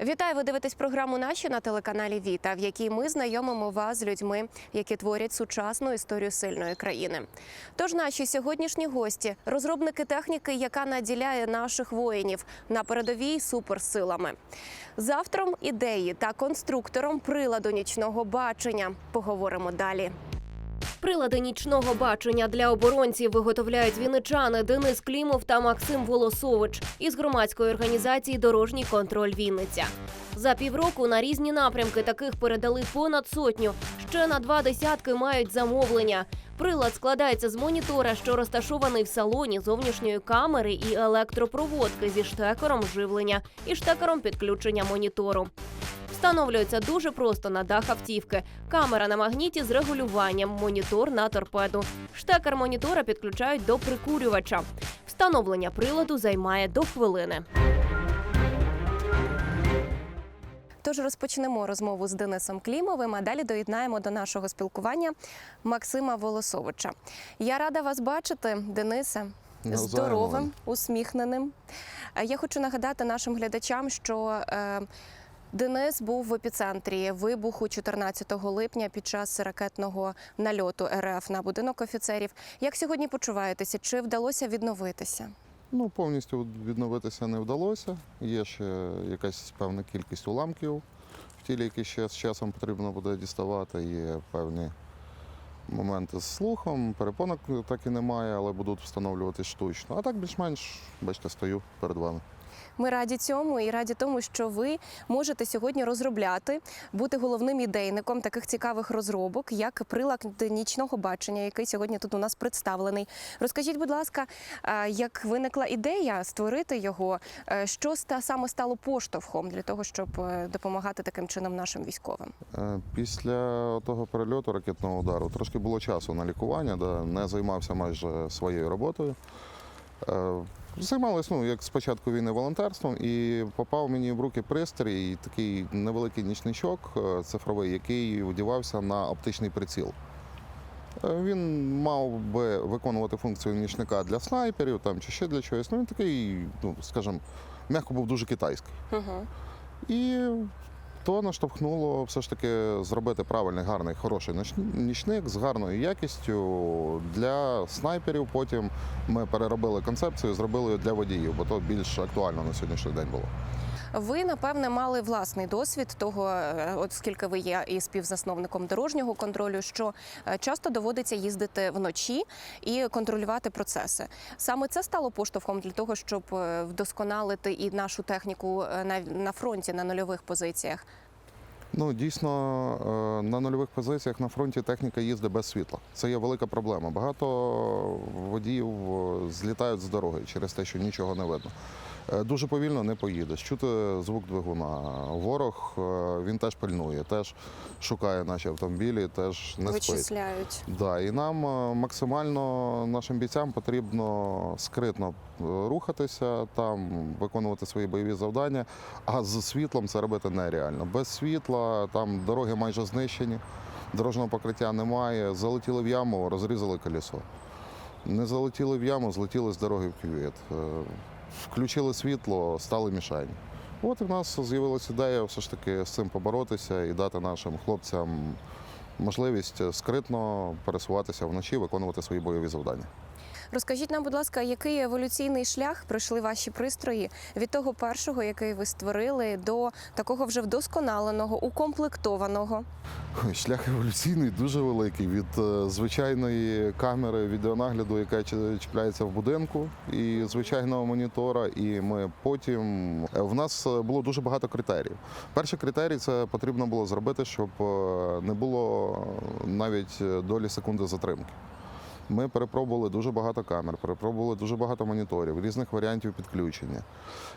Вітаю! Ви дивитесь програму наші на телеканалі Віта, в якій ми знайомимо вас з людьми, які творять сучасну історію сильної країни. Тож наші сьогоднішні гості розробники техніки, яка наділяє наших воїнів на передовій суперсилами. З автором ідеї та конструктором приладу нічного бачення поговоримо далі. Прилади нічного бачення для оборонців виготовляють вінничани Денис Клімов та Максим Волосович із громадської організації Дорожній контроль Вінниця. За півроку на різні напрямки таких передали понад сотню. Ще на два десятки мають замовлення. Прилад складається з монітора, що розташований в салоні зовнішньої камери і електропроводки зі штекером живлення і штекером підключення монітору. Встановлюється дуже просто на дах автівки. Камера на магніті з регулюванням, монітор на торпеду. Штекер монітора підключають до прикурювача. Встановлення приладу займає до хвилини. Тож розпочнемо розмову з Денисом Клімовим, а далі доєднаємо до нашого спілкування Максима Волосовича. Я рада вас бачити, Денисе. Здоровим, усміхненим. Е, Я хочу нагадати нашим глядачам, що е, Денис був в епіцентрі вибуху 14 липня під час ракетного нальоту РФ на будинок офіцерів. Як сьогодні почуваєтеся? Чи вдалося відновитися? Ну, повністю відновитися не вдалося. Є ще якась певна кількість уламків в тілі, які ще з часом потрібно буде діставати. Є певні моменти з слухом, перепонок так і немає, але будуть встановлювати штучно. А так більш-менш, бачите, стою перед вами. Ми раді цьому і раді тому, що ви можете сьогодні розробляти, бути головним ідейником таких цікавих розробок, як прилад нічного бачення, який сьогодні тут у нас представлений. Розкажіть, будь ласка, як виникла ідея створити його, е, що саме стало поштовхом для того, щоб е, допомагати таким чином нашим військовим? Е, Після того перельоту ракетного удару трошки було часу на лікування, да, не займався майже своєю роботою. Займалась, ну, як спочатку війни волонтерством, і попав мені в руки пристрій, такий невеликий нічничок е, цифровий, який вдівався на оптичний приціл. Е, Він мав би виконувати функцію нічника для снайперів там, чи ще для чогось. Ну, він такий, ну, скажімо, м'яко був дуже китайський. Угу. І то наштовхнуло все ж таки зробити правильний, гарний, хороший нічник з гарною якістю для снайперів. Потім ми переробили концепцію, зробили для водіїв, бо то більш актуально на сьогоднішній день було. Ви напевне мали власний досвід того, е, от скільки ви є і співзасновником дорожнього контролю, що е, часто доводиться їздити вночі і контролювати процеси. Саме це стало поштовхом для того, щоб е, вдосконалити і нашу техніку на, фронті на нульових позиціях. Ну дійсно на нульових позиціях на фронті техніка їздить без світла. Це є велика проблема. Багато водіїв злітають з дороги через те, що нічого не видно. Е, Дуже повільно не поїдеш. Чути звук двигуна. Ворог е, він теж пильнує, теж шукає наші автомобілі, теж не спить. Вичисляють. Да, і нам е, максимально нашим бійцям потрібно скритно рухатися, там виконувати свої бойові завдання. А з світлом це робити нереально. Без світла там дороги майже знищені, дорожнього покриття немає. Залетіли в яму, розрізали колесо. Не залетіли в яму, злетіли з дороги в кювет. Включили світло, стали мішені. От і в нас з'явилася ідея все ж таки з цим поборотися і дати нашим хлопцям можливість скритно пересуватися вночі, виконувати свої бойові завдання. Розкажіть нам, будь ласка, який еволюційний шлях пройшли ваші пристрої від того першого, який ви створили, до такого вже вдосконаленого, укомплектованого? Шлях еволюційний дуже великий від е, звичайної камери відеонагляду, яка чіпляється в будинку, і звичайного монітора. І ми потім е, в нас е, було дуже багато критеріїв. Перший критерій це потрібно було зробити, щоб не було навіть долі секунди затримки. Ми перепробували дуже багато камер, перепробували дуже багато моніторів, різних варіантів підключення.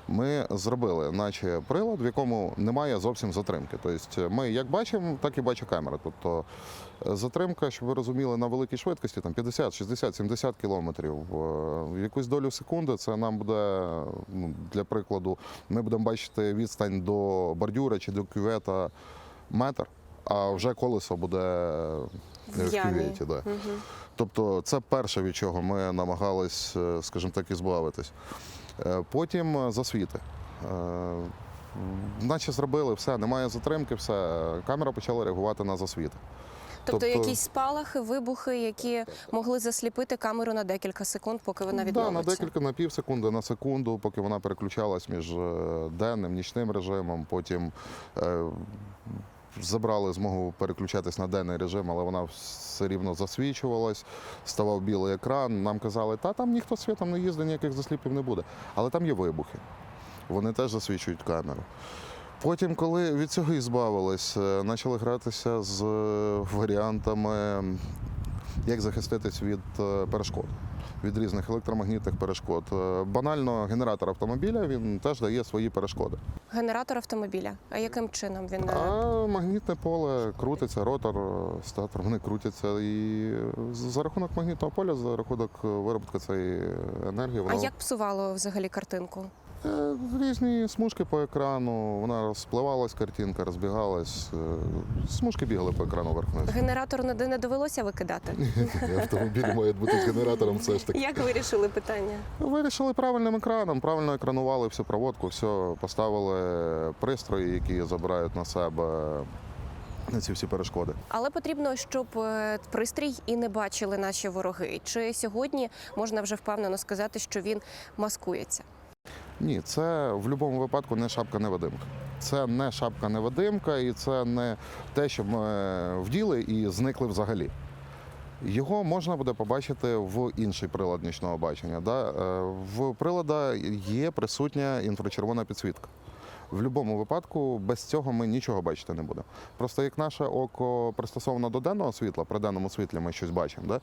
Ми зробили, наче прилад, в якому немає зовсім затримки. Тобто ми як бачимо, так і бачить камера. Тобто е, затримка, щоб ви розуміли, на великій швидкості там 50, 60, 70 кілометрів. Е, В якусь долю секунди це нам буде, ну, для прикладу, ми будемо бачити відстань до бордюра чи до кювета метр, а вже колесо буде в кюветі. Да. Угу. Тобто це перше, від чого ми намагались, е, скажімо так, і збавитись. Е, Потім е, засвіти. Наче зробили все, немає затримки, все. Камера почала реагувати на засвіт. Тобто, Тобто- якісь спалахи, вибухи, які могли засліпити камеру на декілька секунд, поки вона Да, відновиться. на декілька на пів секунди, на секунду, поки вона переключалась між денним, нічним режимом. Потім е, забрали змогу переключатись на денний режим, але вона все рівно засвічувалась, ставав білий екран. Нам казали, та там ніхто світом не їздить, ніяких засліпів не буде. Але там є вибухи. Вони теж засвічують камеру. Потім, коли від цього і збавились, е, почали гратися з е, варіантами, як захиститись від е, перешкод, від різних електромагнітних перешкод. Е, Банально, генератор автомобіля він теж дає свої перешкоди. Генератор автомобіля. А яким чином він е, А магнітне поле крутиться, ротор, статор, вони крутяться. І за рахунок магнітного поля, за рахунок виробітку цієї енергії, а як псувало взагалі картинку? Е, Різні смужки по екрану, вона розпливалась, картинка розбігалась. е, Смужки бігали по екрану вверх-вниз. Генератор не, не довелося викидати. Автомобіль має бути з генератором все ж таки. Як вирішили питання? Вирішили правильним екраном, правильно екранували всю проводку, все, поставили пристрої, які забирають на себе на ці всі перешкоди. Але потрібно, щоб е, пристрій і не бачили наші вороги. Чи сьогодні можна вже впевнено сказати, що він маскується? Ні, це в будь-якому випадку не шапка невидимка. Це не шапка невидимка, і це не те, що ми вділи і зникли взагалі. Його можна буде побачити в інший прилад нічного бачення. Да? Е, В прилада є присутня інфрачервона підсвітка. В будь-якому випадку без цього ми нічого бачити не будемо. Просто як наше око пристосовано до денного світла, при денному світлі ми щось бачимо, да?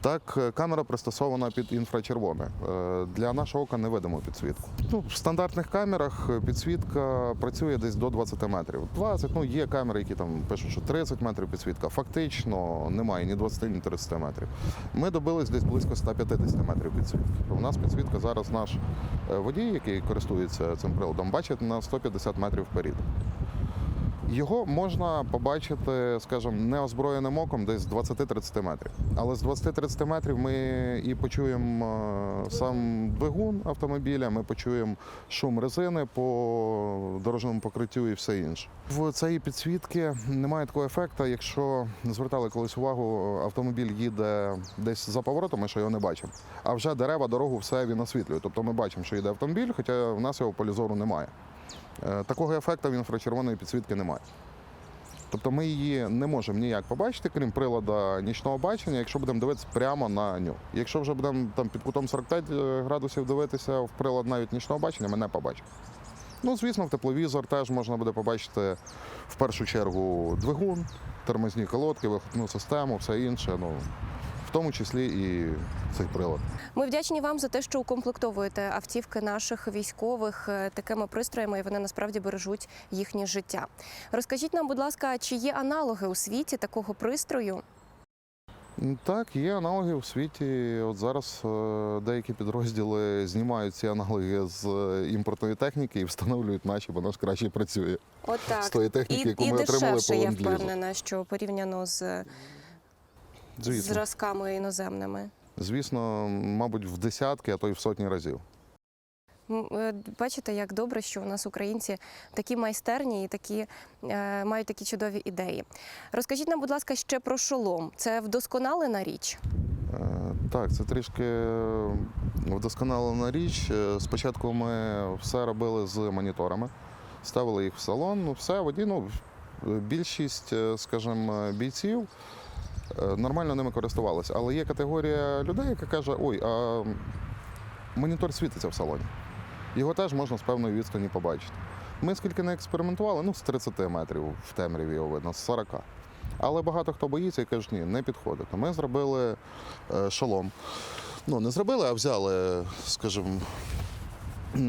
так е, камера пристосована під інфрачервоне. Е, Для нашого ока не видимо підсвітку. Ну, в стандартних камерах е, підсвітка працює десь до 20 метрів. 20, ну є камери, які там пишуть, що 30 метрів підсвітка. Фактично немає ні 20, ні 30 метрів. Ми добились десь близько 150 метрів підсвітки. У нас підсвітка зараз наш водій, який користується цим приладом, бачить на 150 метрів вперед. Його можна побачити, скажімо, неозброєним оком десь з 20-30 метрів. Але з 20-30 метрів ми і почуємо е, сам двигун автомобіля, ми почуємо шум резини по дорожньому покриттю і все інше. В цієї підсвітки немає такого ефекту, якщо звертали колись увагу, автомобіль їде десь за поворотом, ми що його не бачимо. А вже дерева, дорогу, все він освітлює. Тобто ми бачимо, що йде автомобіль, хоча в нас його полі зору немає. Е, Такого ефекту в інфрачервоної підсвітки немає. Тобто ми її не можемо ніяк побачити, крім прилада нічного бачення, якщо будемо дивитися прямо на нього. Якщо вже будемо там під кутом 45 градусів дивитися в прилад навіть нічного бачення, ми не побачимо. Ну, звісно, в тепловізор теж можна буде побачити в першу чергу двигун, тормозні колодки, вихлопну систему, все інше. Ну, в тому числі і цей прилад. Ми вдячні вам за те, що укомплектовуєте автівки наших військових е, такими пристроями, і вони насправді бережуть їхнє життя. Розкажіть нам, будь ласка, чи є аналоги у світі такого пристрою? Так, є аналоги у світі. От зараз е, деякі підрозділи знімають ці аналоги з е, імпортної техніки і встановлюють наші, бо наш краще працює От з так. тої І, техніки, яку і ми отримали по я впевнена, що порівняно з Звісно, зразками іноземними. звісно, мабуть, в десятки, а то й в сотні разів. Е, Бачите, як добре, що у нас українці такі майстерні і такі е, мають такі чудові ідеї. Розкажіть нам, будь ласка, ще про шолом. Це вдосконалена річ. Е, Так, це трішки вдосконалена річ. Е, Спочатку ми все робили з моніторами, ставили їх в салон. Ну, все водій, ну, більшість, е, скажімо, бійців нормально ними користувалися. Але є категорія людей, яка каже: ой, а монітор світиться в салоні. Його теж можна з певної відстані побачити. Ми скільки не експериментували, ну з 30 метрів в темряві його видно, з 40. Але багато хто боїться і кажуть, ні, не підходить. Ми зробили е, шолом. Ну, не зробили, а взяли, скажімо,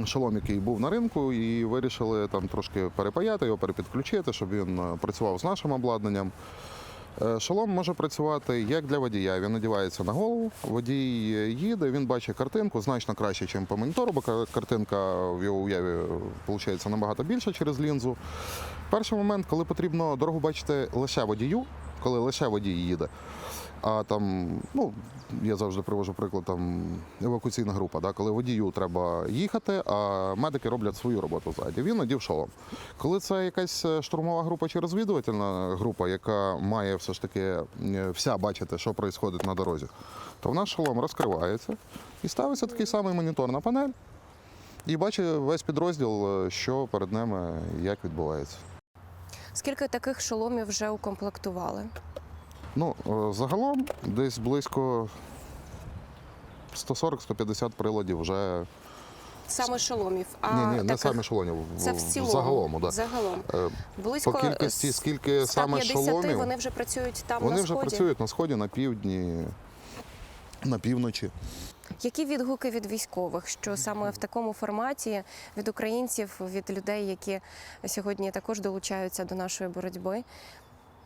шолом, який був на ринку, і вирішили там трошки перепаяти, його перепідключити, щоб він е, працював з нашим обладнанням. Е, Шолом може працювати як для водія. Він надівається на голову, водій е, їде, він бачить картинку значно краще, ніж по монітору, бо картинка в його уяві виходить набагато більше через лінзу. Перший момент, коли потрібно дорогу бачити лише водію, коли лише водій їде, А там, ну я завжди привожу приклад, там евакуаційна група, да, коли водію треба їхати, а медики роблять свою роботу ззаді. Він одів шолом. Коли це якась е, штурмова група чи розвідувальна група, яка має все ж таки е, вся бачити, що відбувається на дорозі, то в нас шолом розкривається і ставиться такий самий монітор на панель. І бачить весь підрозділ, е, що перед ними, як відбувається. Скільки таких шоломів вже укомплектували? Ну, е, загалом десь близько 140-150 приладів вже. Саме шоломів. А ні, ні, не таких- самі шоломів. Це в цілому. Загалом, да. Загалом. Е, Близько По кількості, скільки саме шоломів, вони вже працюють там вони на вже сході. працюють на сході, на півдні, на півночі. Які відгуки від військових, що саме в такому форматі від українців, від людей, які сьогодні також долучаються до нашої боротьби?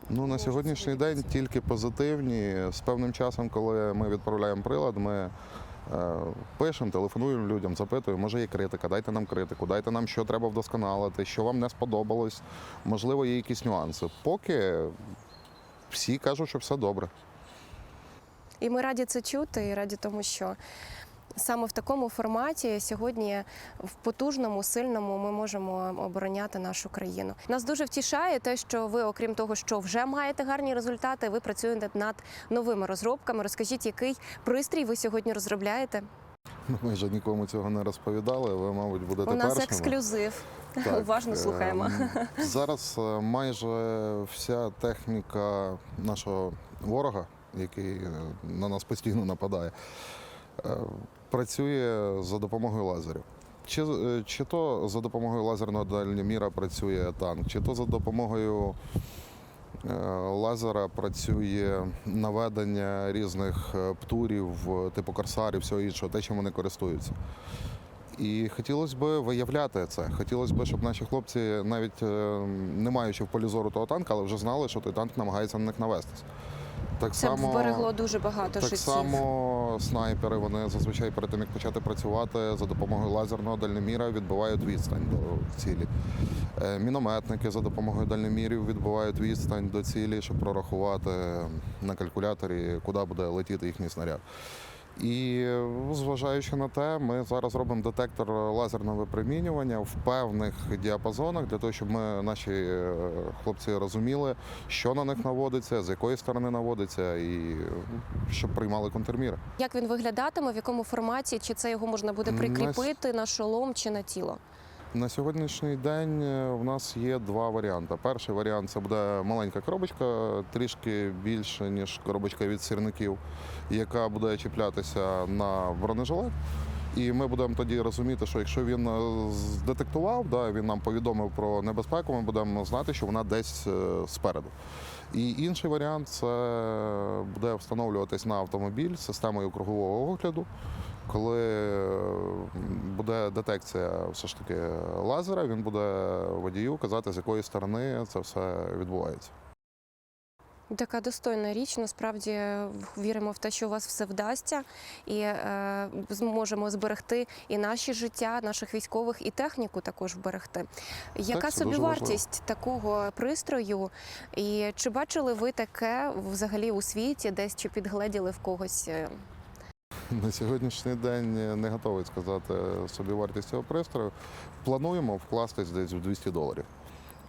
Ну, на сьогоднішній день тільки позитивні. З певним часом, коли ми відправляємо прилад, ми е, пишемо, телефонуємо людям, запитуємо, може є критика, дайте нам критику, дайте нам, що треба вдосконалити, що вам не сподобалось. Можливо, є якісь нюанси. Поки всі кажуть, що все добре. І ми раді це чути, і раді тому, що саме в такому форматі сьогодні в потужному, сильному ми можемо обороняти нашу країну. Нас дуже втішає те, що ви, окрім того, що вже маєте гарні результати, ви працюєте над новими розробками. Розкажіть, який пристрій ви сьогодні розробляєте? Ми вже нікому цього не розповідали. Ви, мабуть, будете У нас першими. ексклюзив. Так, Уважно е, слухаємо. Зараз е, майже вся техніка нашого ворога, який е, на нас постійно нападає, працює за допомогою лазерів. Чи, е, чи то за допомогою лазерного дальноміра працює танк, чи то за допомогою е, лазера працює наведення різних е, птурів, типу корсарів, всього іншого, те, чим вони користуються. І хотілося б виявляти це. Хотілося б, щоб наші хлопці, навіть не маючи в полі зору того танка, але вже знали, що той танк намагається на них навестись. Так Це само, зберегло дуже багато так життів. само снайпери вони зазвичай перед тим, як почати працювати за допомогою лазерного дальноміра відбивають відстань до цілі. Е, Мінометники за допомогою дальномірів відбивають відстань до цілі, щоб прорахувати на калькуляторі, куди буде летіти їхній снаряд. І е, зважаючи на те, ми зараз робимо детектор лазерного випромінювання в певних діапазонах для того, щоб ми наші е, хлопці розуміли, що на них наводиться, з якої сторони наводиться, і щоб приймали контрміри. Як він виглядатиме, в якому форматі, чи це його можна буде прикріпити на шолом чи на тіло? На сьогоднішній день е, в нас є два варіанти. Перший варіант це буде маленька коробочка, трішки більше, ніж коробочка від сірників, яка буде чіплятися на бронежилет. І ми будемо тоді розуміти, що якщо він е, здетектував, да, він нам повідомив про небезпеку, ми будемо знати, що вона десь е, спереду. І інший варіант це буде встановлюватись на автомобіль системою кругового огляду. Коли е, буде детекція все ж таки лазера, він буде водію казати, з якої сторони це все відбувається. Така достойна річ. Насправді віримо в те, що у вас все вдасться, і е, зможемо зберегти і наші життя, наших військових, і техніку також вберегти. Яка дуже собівартість такого пристрою? І чи бачили ви таке взагалі у світі, десь чи підгледіли в когось? На сьогоднішній день не готовий сказати собі вартість цього пристрою. Плануємо вкластись десь в 200 доларів.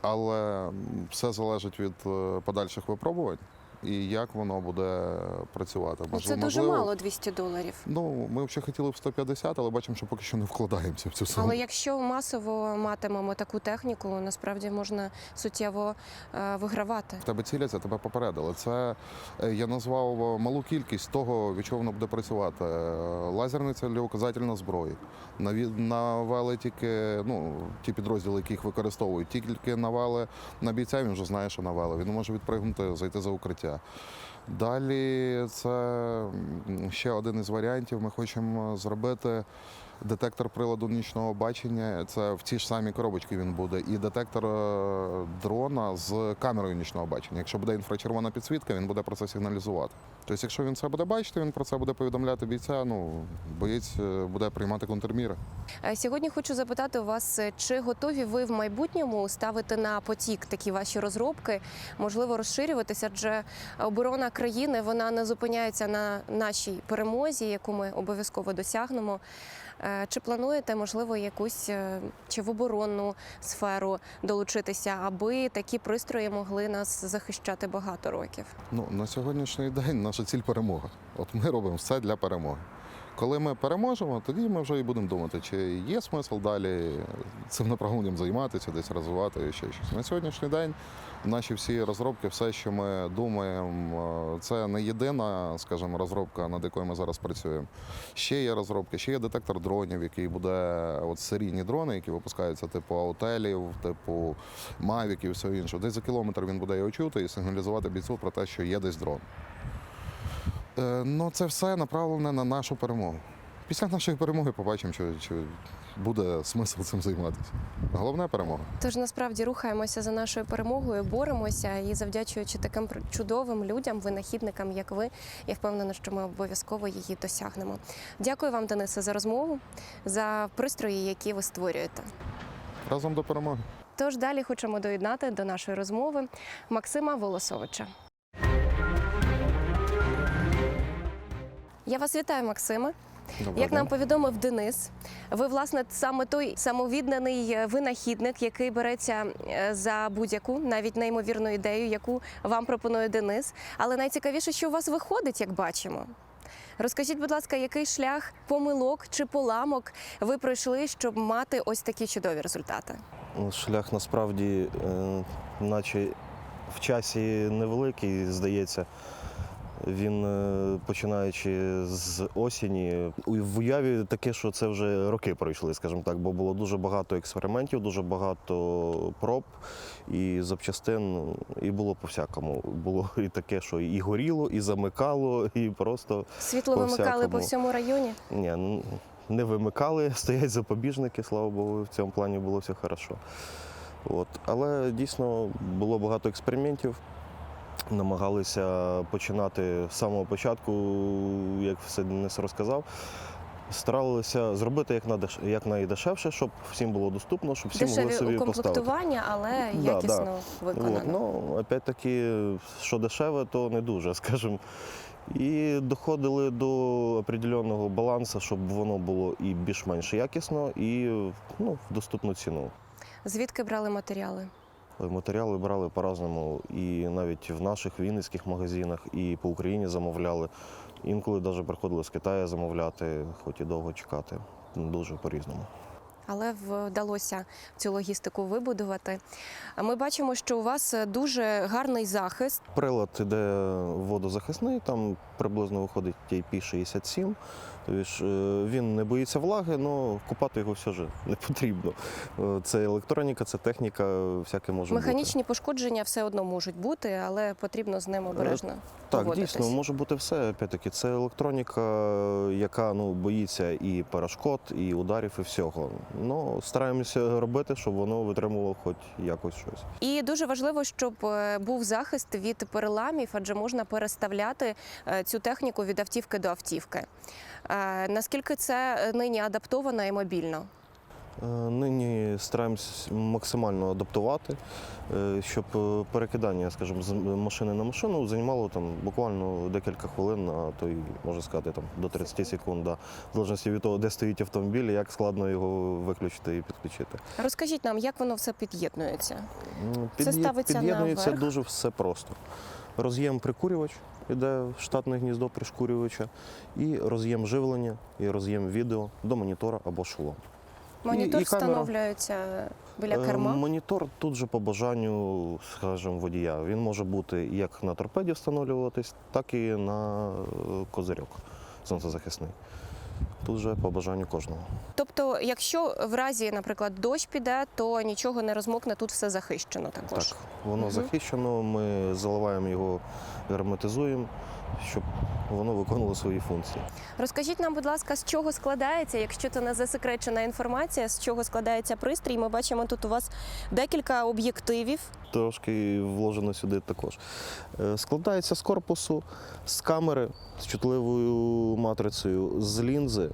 Але все залежить від е, подальших випробувань і як воно буде працювати. Ну, Це Можливо- дуже мало 200 доларів. Ну, ми взагалі хотіли в 150, але бачимо, що поки що не вкладаємося в цю суму. Але якщо масово матимемо таку техніку, насправді можна суттєво е, вигравати. В тебе ціляться, тебе попередили. Це е, я назвав малу кількість того, від чого воно буде працювати. Е, Лазерний цільоуказательна зброї. Наві- Навели тільки ну, ті підрозділи, які їх використовують. Тільки навели на бійця, він вже знає, що навели. Він може відпригнути, зайти за укриття. Далі це ще один із варіантів. Ми хочемо зробити детектор приладу нічного бачення. Це в цій ж самій коробочці він буде. І детектор е, дрона з камерою нічного бачення. Якщо буде інфрачервона підсвітка, він буде про це сигналізувати. Тобто, якщо він це буде бачити, він про це буде повідомляти бійця. Ну боєць е, буде приймати контрміри. Е, Сьогодні хочу запитати у вас, чи готові ви в майбутньому ставити на потік такі ваші розробки, можливо, розширюватися, адже оборона країни вона не зупиняється на нашій перемозі, яку ми обов'язково досягнемо. Е, Чи плануєте, можливо, якусь е, чи в оборонну сферу долучитися, аби такі пристрої могли нас захищати багато років? Ну, на сьогоднішній день наша ціль перемога. От ми робимо все для перемоги. Коли ми переможемо, тоді ми вже і будемо думати, чи є смисл далі цим направленням займатися, десь розвивати і ще щось. На сьогоднішній день наші всі розробки, все, що ми думаємо, е, це не єдина, скажімо, розробка, над якою ми зараз працюємо. Ще є розробки, ще є детектор дронів, який буде от серійні дрони, які випускаються типу аутелів, типу мавіків все інше. Десь за кілометр він буде його чути і сигналізувати бійцю про те, що є десь дрон. Е, Ну, це все направлене на нашу перемогу. Після нашої перемоги побачимо, чи, чи буде смисл цим займатися. Головне перемога. Тож насправді рухаємося за нашою перемогою, боремося і завдячуючи таким чудовим людям, винахідникам, як ви, я впевнена, що ми обов'язково її досягнемо. Дякую вам, Денисе, за розмову, за пристрої, які ви створюєте. Разом до перемоги. Тож далі хочемо доєднати до нашої розмови Максима Волосовича. Я вас вітаю, Максиме. Як нам повідомив Денис, ви власне саме той самовідданий е, винахідник, який береться е, за будь-яку, навіть неймовірну ідею, яку вам пропонує Денис. Але найцікавіше, що у вас виходить, як бачимо. Розкажіть, будь ласка, який шлях помилок чи поламок ви пройшли, щоб мати ось такі чудові результати? Ну, Шлях насправді, е, наче в часі невеликий, здається. Він е, починаючи з осені, в уяві таке, що це вже роки пройшли, скажімо так, бо було дуже багато експериментів, дуже багато проб і запчастин, і було по-всякому. Було і таке, що і горіло, і замикало, і просто Світло вимикали по всьому районі. ні, не вимикали, стоять запобіжники, слава Богу, в цьому плані було все хорошо. От. Але дійсно було багато експериментів. Намагалися починати з самого початку, як все Денис розказав. Старалися зробити як надеш... як найдешевше, щоб всім було доступно, щоб всі могли собі поставити. укомплектування, але Да, якісно От, ну, опять-таки, що дешеве, то не дуже, скажімо. І доходили до определеного балансу, щоб воно було і більш-менш якісно, і ну, в доступну ціну. Звідки брали матеріали? Матеріали брали по-разному, і навіть в наших вінницьких магазинах, і по Україні замовляли. Інколи навіть приходили з Китаю замовляти, хоч і довго чекати. Дуже по-різному. Але вдалося цю логістику вибудувати. Ми бачимо, що у вас дуже гарний захист. Прилад іде водозахисний, там приблизно виходить IP67. Тобто ж, е, він не боїться влаги, але купати його все ж не потрібно. Е, Це електроніка, це техніка, всяке може бути. Механічні пошкодження все одно можуть бути, але потрібно з ним обережно. Так, поводитись. дійсно, може бути все. Опять-таки, це електроніка, яка ну, боїться і перешкод, і ударів, і всього. Ну, стараємося робити, щоб воно витримувало хоч якось щось. І дуже важливо, щоб е, був захист від переламів, адже можна переставляти е, цю техніку від автівки до автівки. Е, Наскільки це е, нині адаптовано і мобільно? Е, Нині стараємось максимально адаптувати, щоб перекидання, скажімо, з машини на машину займало там буквально декілька хвилин, а то й можна сказати там до 30 секунд, да, в залежності від того, де стоїть автомобіль, як складно його виключити і підключити. Розкажіть нам, як воно все під'єднується? Ну, Це ставиться під'єднується наверх? дуже все просто. Роз'єм прикурювач іде в штатне гніздо пришкурювача, і роз'єм живлення, і роз'єм відео до монітора або шолом. Монітор і камера. встановлюється біля Е, керма. Монітор тут же по бажанню, скажімо, водія. Він може бути як на торпеді встановлюватись, так і на е, козирьок сонцезахисний. Тут вже по бажанню кожного. Тобто, якщо в разі, наприклад, дощ піде, то нічого не розмокне, тут все захищено також. Так, воно угу. захищено, ми заливаємо його, герметизуємо, щоб воно виконувало свої функції. Розкажіть нам, будь ласка, з чого складається, якщо це не засекречена інформація, з чого складається пристрій. Ми бачимо тут у вас декілька об'єктивів. Трошки вложено сюди також. Е, Складається з корпусу, з камери, з чутливою матрицею, з лінзи,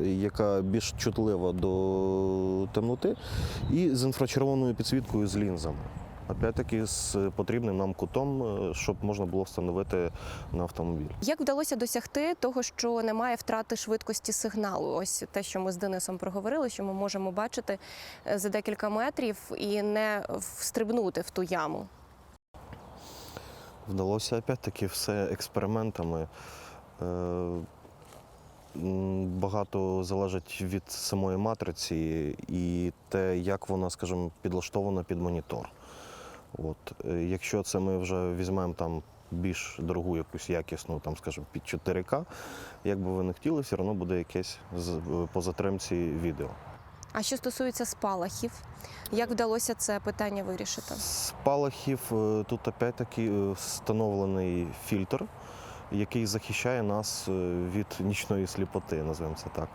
яка більш чутлива до темноти, і з інфрачервоною підсвіткою з лінзами. Опять-таки з потрібним нам кутом, е, щоб можна було встановити на автомобіль. Як вдалося досягти того, що немає втрати швидкості сигналу? Ось те, що ми з Денисом проговорили, що ми можемо бачити е, за декілька метрів і не встрибнути в ту яму. Вдалося опять-таки все експериментами. Е, Багато залежить від самої матриці і те, як вона, скажімо, підлаштована під монітор. От. е, Якщо це ми вже візьмемо там більш дорогу якусь якісну, там, скажімо, під 4К, як би ви не хотіли, все одно буде якесь по затримці відео. А що стосується спалахів, як вдалося це питання вирішити? Спалахів е, тут опять-таки е, встановлений фільтр, який захищає нас е, від нічної сліпоти, називаємо це так.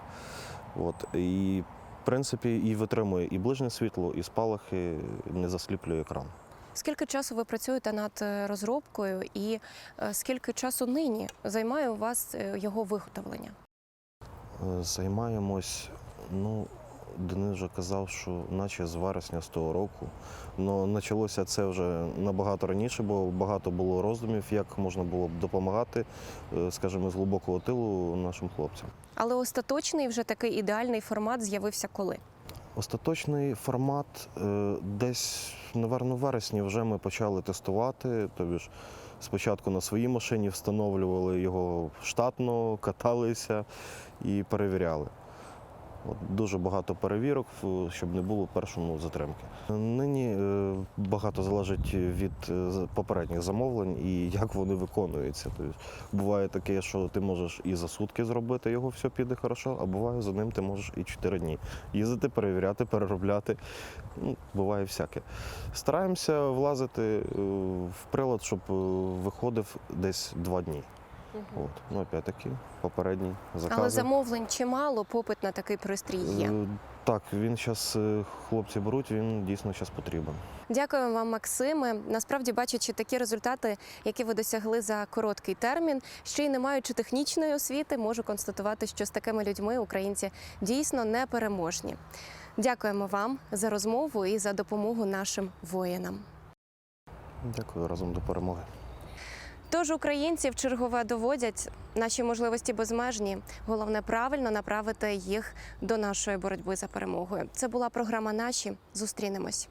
От. І, в принципі, і витримує і ближнє світло, і спалахи, не засліплює екран. Скільки часу ви працюєте над е, розробкою, і е, скільки часу нині займає у вас е, його виготовлення? Займаємось, ну, Денис вже казав, що наче з вересня з того року. Ну, почалося це вже набагато раніше, бо багато було роздумів, як можна було б допомагати, скажімо, з глибокого тилу нашим хлопцям. Але остаточний вже такий ідеальний формат з'явився коли? Остаточний формат е, десь, напевно, в вересні вже ми почали тестувати. Тобі ж спочатку на своїй машині встановлювали його штатно, каталися і перевіряли. От, дуже багато перевірок, щоб не було першому затримки. Нині е, багато залежить від е, попередніх замовлень і як вони виконуються. Тобто, буває таке, що ти можеш і за сутки зробити його, все піде хорошо, а буває за ним ти можеш і 4 дні їздити, перевіряти, переробляти. Ну, буває всяке. Стараємося влазити е, в прилад, щоб виходив десь 2 дні. От. Ну, опять-таки, попередні закази. Але замовлень чимало, попит на такий пристрій є. Е, Так, він зараз хлопці беруть, він дійсно зараз потрібен. Дякую вам, Максиме. Насправді, бачачи такі результати, які ви досягли за короткий термін, ще й не маючи технічної освіти, можу констатувати, що з такими людьми українці дійсно непереможні. Дякуємо вам за розмову і за допомогу нашим воїнам. Дякую разом до перемоги. Тож українці в чергове доводять наші можливості безмежні. Головне правильно направити їх до нашої боротьби за перемогою. Це була програма Наші. Зустрінемось.